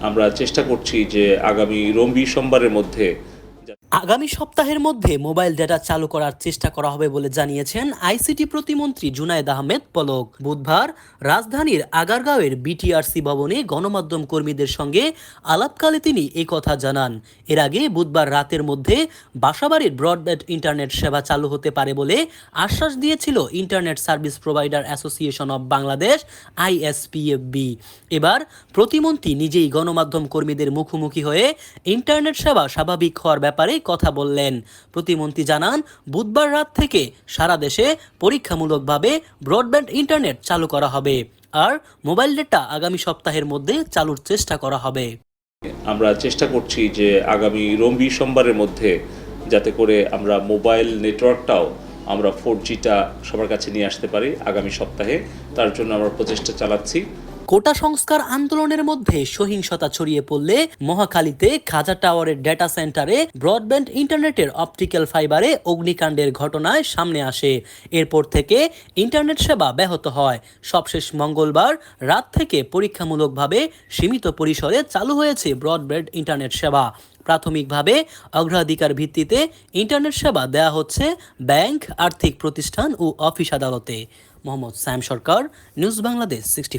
আমরা চেষ্টা করছি যে আগামী রোমবি সোমবারের মধ্যে আগামী সপ্তাহের মধ্যে মোবাইল ডেটা চালু করার চেষ্টা করা হবে বলে জানিয়েছেন আইসিটি প্রতিমন্ত্রী জুনায়েদ আহমেদ পলক। বুধবার রাজধানীর আগারগাঁওয়ের বিটিআরসি ভবনে গণমাধ্যম কর্মীদের সঙ্গে আলাপকালে তিনি কথা জানান। এর আগে বুধবার রাতের মধ্যে বাসাবাড়ির ব্রডব্যান্ড ইন্টারনেট সেবা চালু হতে পারে বলে আশ্বাস দিয়েছিল internet service provider association of Bangladesh, ISPFB. এবার প্রতিমন্ত্রী নিজেই গণমাধ্যম কর্মীদের মুখোমুখি হয়ে ইন্টারনেট সেবা স্বাভাবিক হওয়ার ব্যাপারে কথা বললেন। প্রতিমন্ত্রী জানান, বুধবার রাত থেকে সারা দেশে পরীক্ষামূলকভাবে ব্রডব্যান্ড ইন্টারনেট চালু করা হবে আর মোবাইল ডেটা আগামী সপ্তাহের মধ্যে চালুর চেষ্টা করা হবে। আমরা চেষ্টা করছি যে আগামী রোমবি সোমবারের মধ্যে যাতে করে আমরা মোবাইল নেটওয়ার্কটাও আমরা ফোর জিটা সবার কাছে নিয়ে আসতে পারি আগামী সপ্তাহে। তার জন্য আমরা প্রচেষ্টা চালাচ্ছি। কোটা সংস্কার আন্দোলনের মধ্যে সহিংসতা ছড়িয়ে পড়লে মহাখালীতে খাজা টাওয়ারের ডেটা সেন্টারে ব্রডব্যান্ড ইন্টারনেটের অপটিক্যাল ফাইবারে অগ্নিকাণ্ডের ঘটনায় সামনে আসে। এরপর থেকে ইন্টারনেট সেবা ব্যাহত হয়। সবশেষ মঙ্গলবার রাত থেকে পরীক্ষামূলকভাবে সীমিত পরিসরে চালু হয়েছে ব্রডব্যান্ড ইন্টারনেট সেবা। প্রাথমিকভাবে অগ্রাধিকার ভিত্তিতে ইন্টারনেট সেবা দেয়া হচ্ছে ব্যাংক, আর্থিক প্রতিষ্ঠান ও অফিস আদালতে। Mohammad Saim Sarkar, news Bangladesh, sixty